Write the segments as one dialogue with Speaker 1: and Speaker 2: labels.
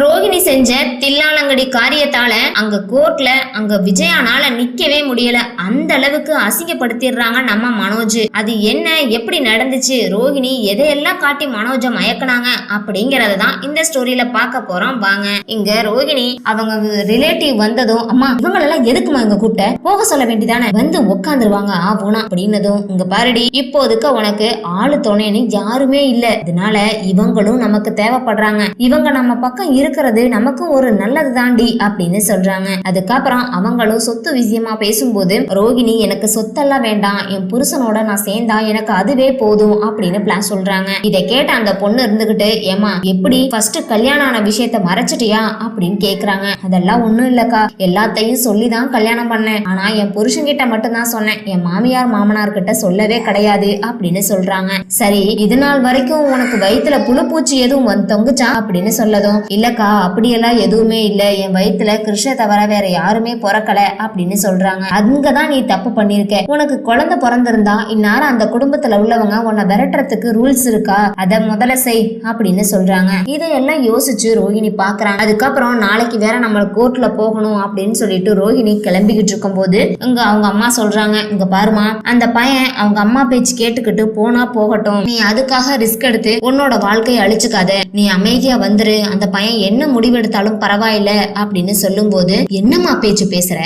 Speaker 1: ரோகிணி செஞ்ச தில்லாலங்கடி காரியத்தால அங்க கோர்ட்ல அங்க விஜயானால நிக்கவே முடியல. அந்த அளவுக்கு அசிங்கப்படுத்திடுறாங்க நம்ம மனோஜ். அது என்ன? எப்படி நடந்துச்சு? ரோகிணி எதையெல்லாம் காட்டி மனோஜ மயக்குனாங்க? அப்படிங்கறத தான் இந்த ஸ்டோரியில பார்க்க போறோம். வாங்க. இங்க ரோகிணி அவங்க ரிலேட்டிவ் வந்ததும் அம்மா இவங்களெல்லாம் எதுக்குமா இங்க கூப்பிட்ட போக சொல்ல வேண்டியதானே? வந்து உட்காந்துருவாங்க ஆ போனா அப்படின்னதும் இங்க பாருடி இப்போதுக்கு உனக்கு ஆளு துணைன்னு யாருமே இல்ல. இதனால இவங்களும் நமக்கு தேவைப்படுறாங்க. இவங்க நம்ம பக்கம் இருக்கிறது நமக்கும் ஒரு நல்லது தாண்டி அப்படின்னு சொல்றாங்க. அதுக்கப்புறம் அவங்களும் சொத்து விஷயமா பேசும்போது ரோகிணி எனக்கு சொத்தெல்லாம் வேண்டாம் என் புருஷனோட நான் சேர்ந்தா எனக்கு அதுவே போதும் அப்படின்னு பிளான் சொல்றாங்க. இதை கேட்ட அந்த பொண்ணு இருந்துகிட்டு ஏமா எப்படி ஃபர்ஸ்ட் கல்யாணம் ஆன விஷயத்த மறைச்சிட்டியா? அப்படின்னு கேக்குறாங்க. அதெல்லாம் ஒண்ணும் இல்லக்கா. எல்லாத்தையும் சொல்லி தான் கல்யாணம் பண்ணேன். ஆனா என் புருஷன்கிட்ட மட்டும் தான் சொன்னேன். என் மாமியார் மாமனார் கிட்ட சொல்லவே கிடையாது அப்படின்னு சொல்றாங்க. சரி இது நாள் வரைக்கும் உனக்கு வயித்துல புழு பூச்சி எதுவும் வந்து தொங்குச்சா? அப்படின்னு சொல்லதும் இல்லக்கா அப்படியெல்லாம் எதுவுமே இல்ல. என் வயித்துல கிருஷ்ண தவிர வேற யாருமே பிறக்கல அப்படின்னு சொல்றாங்க. அங்கதான் நீ தப்பு பண்ணிருக்க. உனக்கு குழந்தை பிறந்திருந்தா இந்நேரம் அந்த குடும்பத்துல உள்ளவங்க உன்னை விரட்டுறதுக்கு ரூல்ஸ் இருக்கா? அத முதல்ல செய் அப்படின்னு சொல்றாங்க. இதையெல்லாம் யோசிச்சு ரோஹிணி பாக்குறாங்க. அதுக்கப்புறம் நாளைக்கு வேற நம்ம கோர்ட்ல போகணும் அப்படின்னு சொல்லிட்டு ரோஹிணி கிளம்பிக்கிட்டு இருக்கும்போது இங்க அவங்க அம்மா சொல்றாங்க இங்க பாருமா அந்த பையன் அவங்க அம்மா பேச்சு கேட்டுக்கிட்டு போனா போகட்டும். நீ அதுக்காக ரிஸ்க் எடுத்து உன்னோட வாழ்க்கையை அழிச்சுக்காத. நீ அமைதியா வந்துரு. அந்த பையன் என்ன முடிவெடுத்தாலும் பரவாயில்ல அப்படின்னு சொல்லும்போது என்னம்மா பேச்சு பேசுற?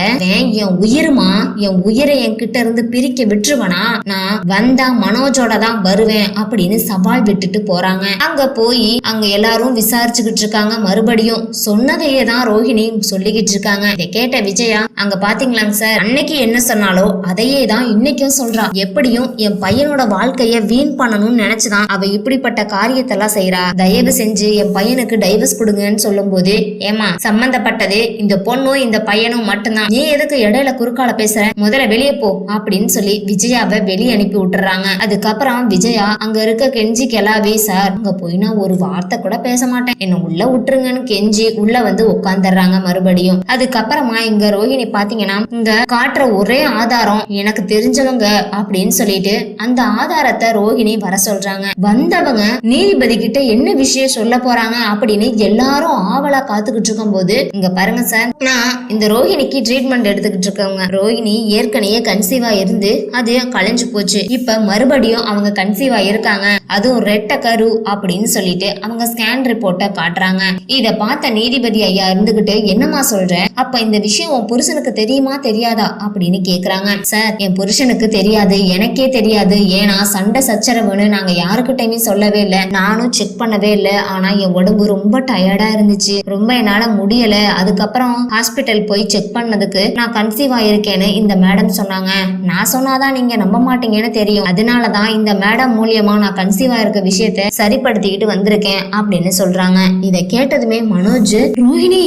Speaker 1: என் உயிருமா? என் உயிரை என்கிட்ட இருந்து பிரிக்க விட்டுருவனா? நான் வந்தா மனோஜோட தான் வருவேன் அப்படின்னு சவால் விட்டுட்டு போறாங்க. அங்க போய் அங்க எல்லாரும் விசாரிச்சுக்கிட்டு இருக்காங்க. மறுபடியும் சொன்னதையே தான் ரோஹிணி சொல்லிக்கிட்டு இருக்காங்க. இதை கேட்ட விஜயா அங்க பாத்தீங்களாங்க சார்? அன்னைக்கு என்ன சொன்னாலோ அதையே தான் இன்னைக்கும் சொல்றா. எப்படியும் என் பையனோட வாழ்க்கைய வீண் பண்ணணும்னு நினைச்சுதான் அவ இப்படிப்பட்ட காரியத்தெல்லாம் செய்யறா தயவு செஞ்சு என் பையனுக்கு டைவர்ஸ் கொடுங்கன்னு சொல்லும்போது ஏமா சம்பந்தப்பட்டது இந்த பொண்ணும் இந்த பையனும் மட்டும்தான். நீ எதுக்கு இடையில குறுக்கால பேசுற? முதல்ல வெளியே போ அப்படின்னு சொல்லி விஜயாவை வெளியே அனுப்பி விட்டுறாங்க. அதுக்கப்புறம் விஜயா அங்க இருக்க கெஞ்சி கெலாவி சார். அங்க போய் நான் ஒரு வார்த்தை கூட பேச மாட்டேன். என்ன உள்ள விட்டுருங்கன்னு கெஞ்சி உள்ள வந்து உட்காந்துடுறாங்க மறுபடியும். அதுக்கப்புறமா இங்க ரோஹிணி பாத்தீங்கன்னா இங்க காட்டுற ஒரே ஆதாரம் எனக்கு தெரிஞ்சவங்க அப்படின்னு சொல்லிட்டு அந்த ஆதாரத்தை ரோஹிணி வர சொல்றாங்க. வந்தவங்க நீதிபதி கிட்ட என்ன விஷயம் சொல்ல போறாங்க அப்படின்னு எல்லாரும் ஆவலா காத்துக்கிட்டு இருக்கும் போது இங்க பாருங்க சார் நான் இந்த ரோஹிணிக்கு ட்ரீட்மெண்ட் எடுத்துக்கிட்டு இருக்கவங்க ரோஹிணி ஏற்கனவே கன்சீவா இருந்து அது கலைஞ்சு போச்சு. இப்ப மறுபடியும் அவங்க கன்சீவா இருக்காங்க. அதுவும் ரெட்ட கரு அப்படின்னு சொல்லிட்டு அவங்க ஸ்கேன் ரிப்போர்ட்டை காட்டுறாங்க. இத பார்த்த நீதிபதி ஐயா இருந்துகிட்டு என்னம்மா சொல்ற? அப்ப இந்த விஷயம் உன் புருஷனுக்கு தெரியுமா தெரியாதா? அப்படின்னு கேக்குறாங்க. சார் என் புருஷனுக்கு தெரியாது. எனக்கே தெரியாது. ஏன்னா சண்டை சச்சரவுன்னு நாங்க யாருக்கிட்டயுமே சொல்லவே இல்லை. நானும் செக் பண்ணவே இல்லை. ஆனா என் உடம்பு ரொம்ப டயர்டா இருந்துச்சு. ரொம்ப என்னால முடியல. அதுக்கப்புறம் ஹாஸ்பிட்டல் போய் செக் பண்ணதுக்கு நான் கன்சீவ் ஆயிருக்கேன்னு இந்த மேடம் சொன்னாங்க. நான் சொன்னாதான் நீங்க நம்ப மாட்டீங்கன்னு தெரியும். அதனாலதான் இந்த மேடம் மூலியமா நான் கன்சீவ் ஆயிருக்க விஷயத்த சரிப்படுத்திக்கிட்டு வந்திருக்கேன் அப்படின்னு சொல்றாங்க. இத கேட்டதுமே மனோஜ் ரோஹிணி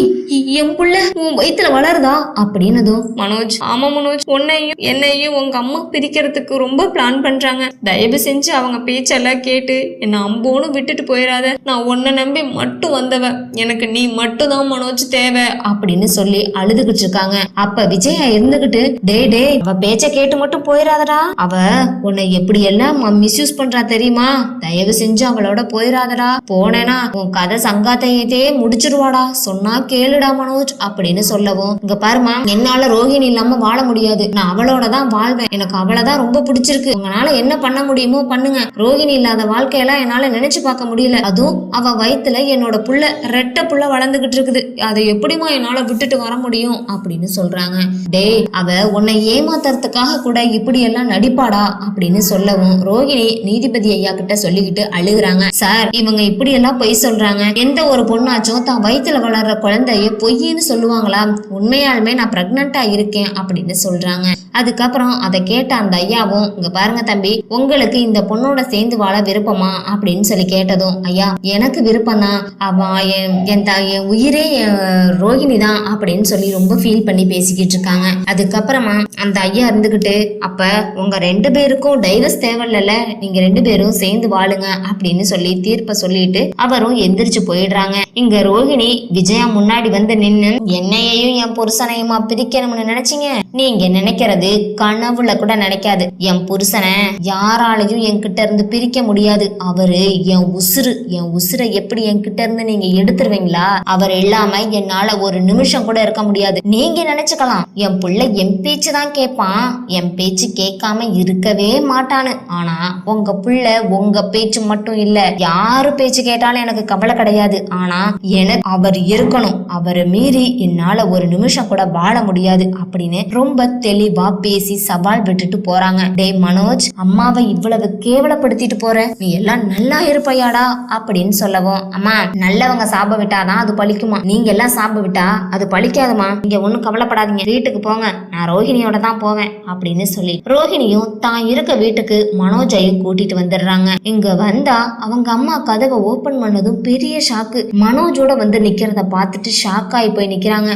Speaker 1: என் புள்ள உன் வயித்துல வளருதா? அப்படின்னதும் மனோஜ் ஆமா மனோஜ் உன்னையும் என்னையும் உங்க அம்மா பிரிக்கிறதுக்கு ரொம்ப பிளான் பண்றாங்க. தயவு செஞ்சு அவங்க பேச்செல்லாம் கேட்டு என்ன அம்போன்னு விட்டுட்டு போயிடாத நான் உன்னை நம்பி மட்டும் வந்தவன் எனக்கு நீ மட்டும் தான் மனோஜ் தேவை அப்படின்னு சொல்லி அழுதுகிட்டு இருக்காங்க. அப்ப விஜயா இருந்துகிட்டு டே டே அவ பேச்ச கேட்டு மட்டும் போயிடாதடா அவ உன்னை எப்படி எல்லாம் மிஸ்யூஸ் பண்றா தெரியுமா? தயவு செஞ்சு அவளோட போயிடாதடா போனேனா உன் கதை சங்காத்தையே முடிச்சிருவாடா. சொன்னா கேளுடா மனோஜ் அப்படின்னு சொல்லவும் இங்க பாருமா என்னால ரோஹிணி இல்லாம வாழ முடியாது. நான் அவளோட தான் வாழ்வேன். எனக்கு அவளைதான் ரொம்ப பிடிச்சிருக்கு. உங்களால என்ன பண்ண முடியுமோ பண்ணுங்க. ரோஹிணி இல்லாத வாழ்க்கையெல்லாம் என்னால நினைச்சு பார்க்க முடியல. அதுவும் அவ வயித்துல என்னோட புள்ள ரெட்டை புள்ள வளர்ந்துகிட்டு இருக்குது. அதை எப்படிமா என்னால விட்டுட்டு வர முடியும்? அப்படின்னு சொல்றாங்க. டேய் அவ உன்னை ஏமாத்துறதுக்காக கூட இப்படி எல்லாம் நடிப்பாடா? அப்படின்னு சொல்லவும் ரோகிணி நீதிபதி ஐயா கிட்ட சொல்லிக்கிட்டு அழுகுறாங்க. சார் இவங்க இப்படி எல்லாம் பொய் சொல்றாங்க. எந்த ஒரு பொண்ணாச்சும் தான் வயிற்றுல வளர்ற குழந்தைய பொய்ன்னு சொல்லுவாங்களா? உண்மையாலுமே நான் பிரெக்னண்டா இருக்கேன் அப்படின்னு சொல்றாங்க. அதுக்கப்புறம் அதை கேட்ட அந்த ஐயாவும் இங்க பாருங்க தம்பி உங்களுக்கு இந்த பொண்ணோட சேர்ந்து வாழ விருப்பமா? அப்படின்னு சொல்லி கேட்டதும் ஐயா எனக்கு விருப்பம் தான் அவன் என் என் த- என் உயிரே ரோஹிணி ரோகிணி தான் அப்படின்னு சொல்லி ரொம்ப ஃபீல் பண்ணி பேசிக்கிட்டு இருக்காங்க. அதுக்கப்புறமா அந்த ஐயா இருந்துகிட்டு அப்ப உங்க ரெண்டு பேருக்கும் டைவர்ஸ் தேவையில்ல நீங்க ரெண்டு பேரும் சேர்ந்து வாழுங்க அப்படின்னு சொல்லி தீர்ப்பை சொல்லிட்டு அவரும் எந்திரிச்சு போயிடுறாங்க. இங்க ரோகிணி விஜயா முன்னாடி வந்து நின்னு என்னையையும் என் புருஷனையுமா பிரிக்கணும்னு நினைச்சீங்க? நீங்க நினைக்கிறது நினைக்கிறது கனவுல கூட நினைக்காது. என் புருஷனை யாராலையும் என்கிட்ட இருந்து பிரிக்க முடியாது. அவரு என் உசுரு என் உசுரை எப்படி என்கிட்ட இருந்து நீங்க எடுத்துருவீங்களா? அவர் இல்லாம என்னால ஒரு நிமிஷம் கூட இருக்க முடியாது. நீங்க நினைச்சுக்கலாம். என் பிள்ளை என் பேச்சு தான் கேட்பான் என் பேச்சு கேட்காம இருக்கவே மாட்டானு. ஆனா உங்க புள்ள உங்க பேச்சு மட்டும் இல்ல. யாரு பேச்சு கேட்டாலும் எனக்கு கவலை கிடையாது. ஆனா எனக்கு அவர் இருக்கணும். அவரை மீறி என்னால ஒரு நிமிஷம் கூட வாழ முடியாது. அப்படின்னு ரொம்ப தெளிவா பேசி சவால் விட்டுட்டு போறாங்க. டேய் மனோஜ் அம்மாவை இவ்வளவு கேவலப்படுத்திட்டு போற? நீ எல்லாம் நல்லா இருப்பையாடா அப்படின்னு சொல்லவும். அம்மா நல்லவங்க சாப விட்டாதான் அது பழிக்குமா? நீங்க எல்லாம் சாப விட்டா அது பழிக்காதுமா? நீங்க ஒண்ணும் கவலைப்படாதீங்க. வீட்டுக்கு போங்க. நான் ரோஹிணியோட தான் போவேன் அப்படின்னு சொல்லி ரோஹிணியும் தான் இருக்க வீட்டுக்கு மனோஜையும் கூட்டிட்டு வந்துடுறாங்க. இங்க வந்தா அவங்க அம்மா கதவை ஓபன் பண்ணதும் பெரிய ஷாக்கு மனோஜோட வந்து நிக்கிறத பார்த்துட்டு ஷாக் ஆகி போய் நிக்கிறாங்க.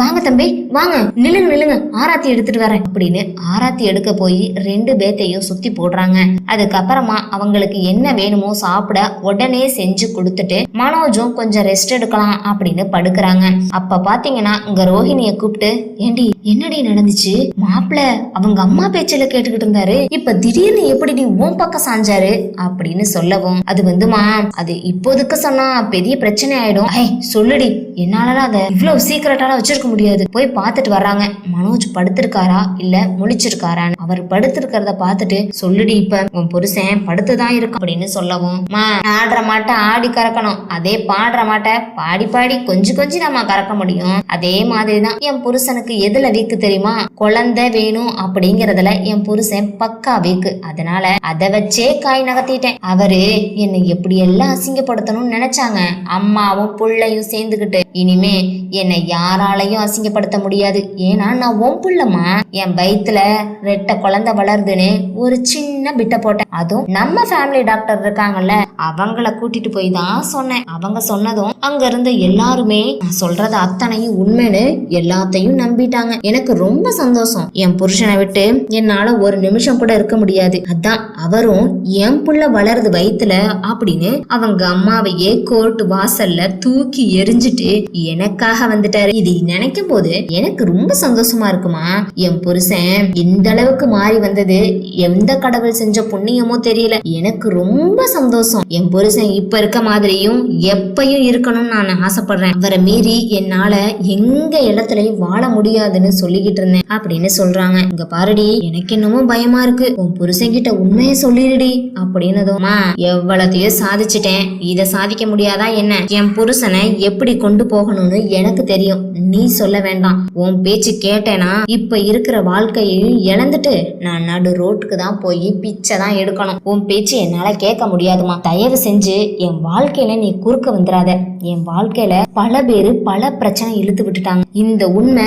Speaker 1: வாங்க தம்பி வாங்க. நில்லுங்க நில்லுங்க. ஆராத்தி எடுத்துட்டு வரேன். அப்படின்னு ஆராத்தி எடுக்க போய் ரெண்டு பேத்தையும் சுத்தி போடுறாங்க. அதுக்கப்புறமா அவங்களுக்கு என்ன வேணுமோ சாப்பிட உடனே செஞ்சு கொடுத்துட்டு மனோஜும் கொஞ்சம் ரெஸ்ட் எடுக்கலாம் அப்படின்னு படுக்கிறாங்க. அப்ப பாத்தீங்கன்னா இங்க ரோஹிணிய கூப்பிட்டு ஏண்டி என்னடி நடந்துச்சு? மாப்பிள்ள அவங்க அம்மா பேச்சில கேட்டுக்கிட்டு இருந்தாரு. இப்ப திடீர்னு எப்படி நீ உன் பக்கம் சாஞ்சாரு? அப்படின்னு சொல்லவும் அது வந்துமா? அது இப்போதைக்கு சொன்னா பெரிய பிரச்சனை ஆயிடும். ஐ சொல்லுடி என்னாலலாம் அதை இவ்வளவு சீக்கிரட்டால வச்சிருக்க முடியாது. போய் பார்த்துட்டு வர்றாங்க. மனோஜ் படுத்திருக்காரா இல்ல முழிச்சிருக்காரான்னு. அவர் படுத்திருக்கிறத பார்த்துட்டு சொல்லுடி இப்ப உன் புருஷன் படுத்துதான் இருக்கும் அப்படின்னு சொல்லவும். மா ஆடுற மாட்டை ஆடி கறக்கணும். அதே பாடுற மாட்டை பாடி பாடி கொஞ்சம் கொஞ்சம் நம்ம கறக்க முடியும். அதே மாதிரிதான் என் புருஷனுக்கு எதுல வீக்கு தெரியுமா? குழந்தை வேணும் அப்படிங்கறதுல என் புருஷன் பக்கா வீக்கு. அதனால அதை வச்சே காய் நகர்த்திட்டேன். அவரு என்னை எப்படி எல்லாம் அசிங்கப்படுத்தணும்னு நினைச்சாங்க. அம்மாவும் புள்ளையும் சேர்ந்துகிட்டு இனிமே என்னை யாராலையும் அசிங்கப்படுத்த முடியாது. ஏன்னா நான் உன் புள்ளமா என் வயிற்றுல ரெட்டை குழந்த வளருதுன்னு ஒரு சின்ன பிட்ட போட்டேன். அதுவும் நம்ம ஃபேமிலி டாக்டர் இருக்காங்கல்ல அவங்கள கூட்டிட்டு போய் தான் சொன்னேன். அவங்க சொன்னதும் அங்க இருந்த எல்லாருமே நான் சொல்றது அத்தனையும் உண்மைன்னு எல்லாத்தையும் நம்பிட்டாங்க. எனக்கு ரொம்ப சந்தோஷம். என் புருஷனை விட்டு என்னால ஒரு நிமிஷம் கூட இருக்க முடியாது. அதான் அவரும் என் புள்ள வளருது வயித்துல அப்படின்னு அவங்க அம்மாவையே கோர்ட் வாசல்ல தூக்கி எரிஞ்சிட்டு எனக்காக வந்துட்டாரு. இது நினைக்கும் போது எனக்கு ரொம்ப சந்தோஷமா இருக்குமா? என் புருஷன் இந்த அளவுக்கு மாறி வந்தது. எந்த கடவுள் செஞ்ச புண்ணியமோ தெரியல. எனக்கு ரொம்ப சந்தோஷம். என் புருஷன் இப்ப இருக்க மாதிரியும் எப்பயும் இருக்கணும்னு நான் ஆசைப்படுறேன். அவரை மீறி என்னால எங்க இடத்துலயும் வாழ முடியாதுன்னு சொல்லிக்கிட்டு இருந்தேன். அப்படின்னு சொல்றாங்க. இங்க பாருடி எனக்கு என்னமோ பயமா இருக்கு. உன் புருஷன்கிட்ட உண்மையை சொல்லிடுடி அப்படின்னதுமா எவ்வளத்தையோ சாதிச்சிட்டேன். இத சாதிக்க முடியாதா என்ன? என் புருஷனை எப்படி கொண்டு போகணும்னு எனக்கு தெரியும். நீ சொல்ல வேண்டாம். உன் பேச்சு கேட்டேனா இப்ப இருக்கிற வாழ்க்கையையும் இழந்துட்டு நான் நடு ரோட்டுக்கு தான் போய் பிச்சை தான் எடுக்கணும். உன் பேச்சு என்னால கேட்க முடியாதுமா. தயவு செஞ்சு என் வாழ்க்கையில நீ குறுக்க வந்துடாத என் வாழ்க்கையில பல பேரு பல பிரச்சனை இழுத்து விட்டுட்டாங்க. இந்த உண்மை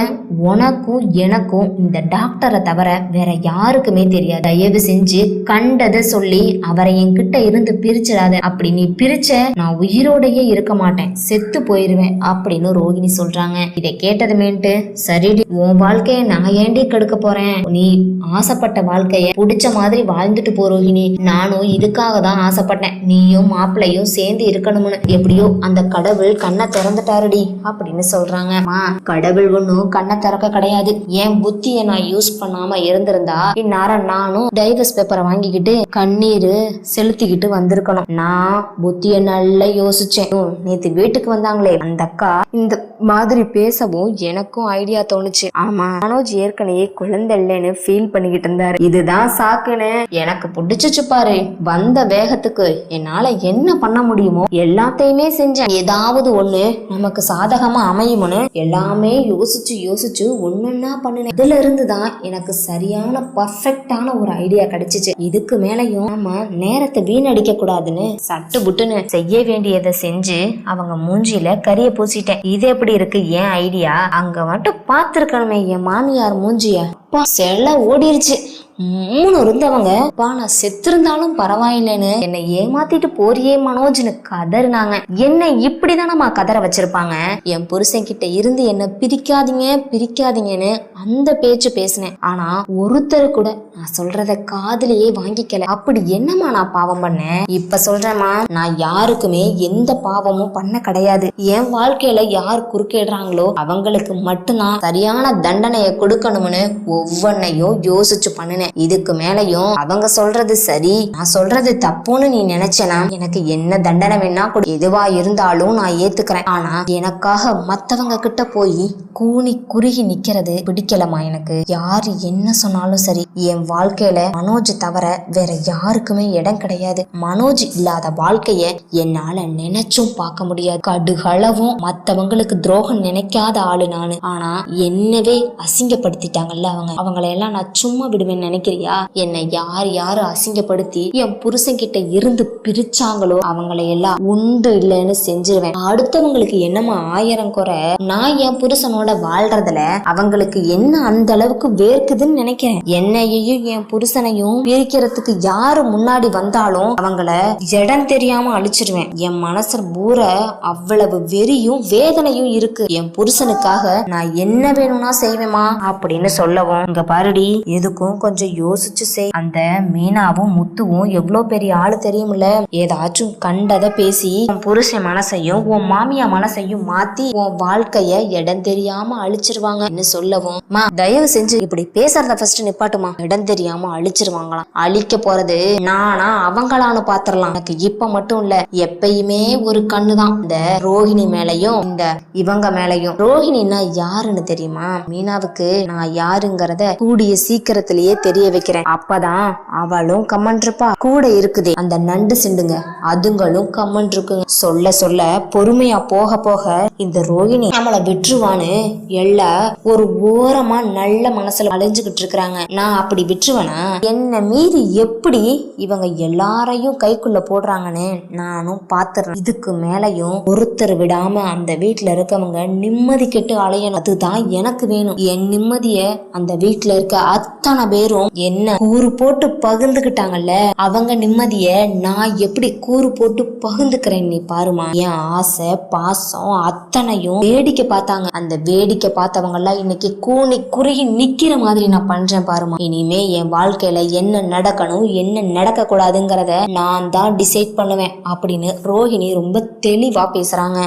Speaker 1: உனக்கும் எனக்கும் இந்த டாக்டரை தவிர வேற யாருக்குமே தெரியாது. தயவு செஞ்சு கண்டதை சொல்லி அவரை என்கிட்ட இருந்து பிரிச்சிடாத. அப்படி நீ பிரிச்ச நான் உயிரோடையே இருக்க மாட்டேன். செத்து போயிருவேன் அப்படின்னு ரோகிணி சொல்றாங்க. இதை கேட்டதுமேன்ட்டு சரிடி உன் வாழ்க்கைய நான் ஏண்டி கெடுக்க போறேன்? நீ ஆசைப்பட்ட வாழ்க்கைய பிடிச்ச மாதிரி வாழ்ந்துட்டு போ ரோஹிணி நானும் இதுக்காக தான் ஆசைப்பட்டேன். நீயும் மாப்பிள்ளையும் சேர்ந்து இருக்கணும்னு. எப்படியோ அந்த கடவுள் கண்ணை திறந்துட்டாருடி அப்படின்னு சொல்றாங்க. கடவுள் ஒன்றும் கண்ணை திறக்க கிடையாது. என் புத்தியை நான் யூஸ் பண்ணாம இருந்திருந்தா இந்நேரம் நானும் டைவர்ஸ் பேப்பரை வாங்கிக்கிட்டு கண்ணீர் செலுத்திக்கிட்டு வந்திருக்கணும். நான் புத்திய நல்லா யோசிச்சேன். நேத்து வீட்டுக்கு வந்தாங்களே. அந்த அக்கா இந்த மாதிரி பேசவும் எனக்கும் ஐடியா தோணுச்சு. ஆமா மனோஜ் ஏற்கனவே குழந்தை இல்லைன்னு ஃபீல் பண்ணிக்கிட்டு இருந்தாரு. இதுதான் சாக்குன்னு எனக்கு பிடிச்சிச்சு பாரு. வந்த வேகத்துக்கு என்னால என்ன பண்ண முடியுமோ எல்லாத்தையுமே செஞ்சேன். ஏதாவது ஒண்ணு நமக்கு சாதகமா அமையும்னு எல்லாமே யோசிச்சு யோசிச்சு ஒன்னொன்னா பண்ணினேன். இதுல இருந்துதான் எனக்கு சரியான பர்ஃபெக்டான ஒரு ஐடியா கிடைச்சிச்சு. இதுக்கு மேலையும் நம்ம நேரத்தை வீணடிக்க கூடாதுன்னு சட்டு புட்டுன்னு செய்ய வேண்டியதை செஞ்சு அவங்க மூஞ்சியில கரிய பூசிட்டேன். இது எப்படி இருக்கு என் ஐடியா அங்க மட்டும் பார்த்திருக்கணுமே என் மாமியார் மூஞ்சிய. அப்பா செல்ல ஓடிருச்சு. மூணு இருந்தவங்க. பா நான் செத்திருந்தாலும் பரவாயில்லைன்னு என்னை ஏமாத்திட்டு போறியே மனோஜ்னு கதறினாங்க. என்ன இப்படிதானம்மா கதற வச்சிருப்பாங்க? என் புருஷன் கிட்ட இருந்து என்ன பிரிக்காதீங்க பிரிக்காதீங்கன்னு அந்த பேச்சு பேசினேன். ஆனா ஒருத்தர் கூட நான் சொல்றத காதலியே வாங்கிக்கல. அப்படி என்னம்மா நான் பாவம் பண்ணேன்? இப்ப சொல்றேம்மா நான் யாருக்குமே எந்த பாவமும் பண்ண கிடையாது. என் வாழ்க்கையில யார் குறுக்கிடுறாங்களோ அவங்களுக்கு மட்டும்தான் சரியான தண்டனையை கொடுக்கணும்னு ஒவ்வொன்னையும் யோசிச்சு பண்ணினேன். இதுக்கு மேலையும் அவங்க சொல்றது சரி நான் சொல்றது தப்புன்னு நீ நினைச்சனா எனக்கு என்ன தண்டனை வேணா கூட. எதுவா இருந்தாலும் நான் ஏத்துக்கிறேன். ஆனா எனக்காக மத்தவங்க கிட்ட போய் கூனி குறுகி நிக்கிறது பிடிக்கலமா எனக்கு. யாரு என்ன சொன்னாலும் சரி என் வாழ்க்கையில மனோஜ் தவிர வேற யாருக்குமே இடம் கிடையாது. மனோஜ் இல்லாத வாழ்க்கைய என்னால நினைச்சும் பார்க்க முடியாது. கடுகளவும் மத்தவங்களுக்கு துரோகம் நினைக்காத ஆளு நானு. ஆனா என்னவே அசிங்கப்படுத்திட்டாங்கல்ல அவங்க. அவங்களை எல்லாம் நான் சும்மா விடுவேன்னு நினைக்கிறியா? என்னை யார் யாரு அசிங்கப்படுத்தி என் புருஷன் கிட்ட இருந்து பிரிச்சாங்களோ அவங்களை எல்லாம் உண்டு இல்லைன்னு செஞ்சிருவேன். அடுத்தவங்களுக்கு என்னமா ஆயிரம் குறை? நான் என் புருஷனோட வாழ்றதுல அவங்களுக்கு என்ன அந்த அளவுக்கு வேர்க்குதுன்னு நினைக்கிறேன். என்னையையும் என் புருஷனையும் பிரிக்கிறதுக்கு யாரு முன்னாடி வந்தாலும் அவங்கள இடம் தெரியாம அழிச்சிருவேன். என் மனசு பூரா அவ்வளவு வெறியும் வேதனையும் இருக்கு. என் புருஷனுக்காக நான் என்ன வேணும்னா செய்வேமா அப்படின்னு சொல்லவும். இங்க பாருடி எதுக்கும் கொஞ்சம் யோசிச்சு செய். அந்த மீனாவும் முத்துவும் எவ்வளவு பெரிய ஆளு தெரியுமில்ல ஏதாச்சும் கண்டதை பேசி உன் புருஷன் மனசையும் உன் மாமியா மனசையும் மாத்தி உன் வாழ்க்கைய இடம் தெரியாம அழிச்சிருவாங்கன்னு சொல்லவும். மா தயவு செஞ்சு இப்படி பேசுறத ஃபர்ஸ்ட் நிப்பாட்டுமா. இடம் தெரியாம அழிச்சிருவாங்களாம். அழிக்க போறது நானா அவங்களான்னு பாத்திரலாம். எனக்கு இப்ப மட்டும் இல்ல எப்பயுமே ஒரு கண்ணுதான். இந்த ரோஹிணி மேலையும் இந்த இவங்க மேலயும். ரோஹிணின்னா யாருன்னு தெரியுமா? மீனாவுக்கு நான் யாருங்கிறத கூடிய சீக்கிரத்திலேயே தெரிய வைக்கிறேன். அப்பதான் அவளும் கம்மண்ருப்பா கூட இருக்குதே அந்த நண்டு சிண்டுங்க. அதுங்களும் கம்மன் இருக்குங்க சொல்ல சொல்ல பொறுமையா போக போக இந்த ரோஹிணி நம்மளை விட்டுருவான்னு எல்லாம் ஒரு ஓரமா நல்ல மனசுல அலைஞ்சுகிட்டு இருக்கிறாங்க. நான் அப்படி விட்டுருவேனா? என்ன மீறி எப்படி இவங்க எல்லாரையும் கைக்குள்ள போடுறாங்கன்னு நானும் பாத்துறேன். இதுக்கு மேலையும் ஒருத்தர் விடாம அந்த வீட்டுல இருக்கவங்க நிம்மதி கெட்டு அலையணும். அதுதான் எனக்கு வேணும். என் நிம்மதிய அந்த வீட்டுல இருக்க அத்தனை பேரும் என்ன கூறு போட்டு பகிர்ந்துகிட்டாங்கல்ல? அவங்க நிம்மதிய நான் எப்படி கூறு போட்டு பகிர்ந்துக்கிறேன் நீ பாருமா. என் ஆசை பாசம் அத்தனையும் வேடிக்கை பார்த்தாங்க. அந்த வேடிக்கை பார்த்தவங்க எல்லாம் இன்னைக்கு கூனி குறுகி நிக்கிற மாதிரி நான் பண்றேன் பாருமா. இனிமே என் வாழ்க்கையில என்ன நடக்கணும் என்ன நடக்க கூடாதுங்கிறத நான் தான் டிசைட் பண்ணுவேன் அப்படின்னு ரோஹிணி ரொம்ப தெளிவா பேசுறாங்க.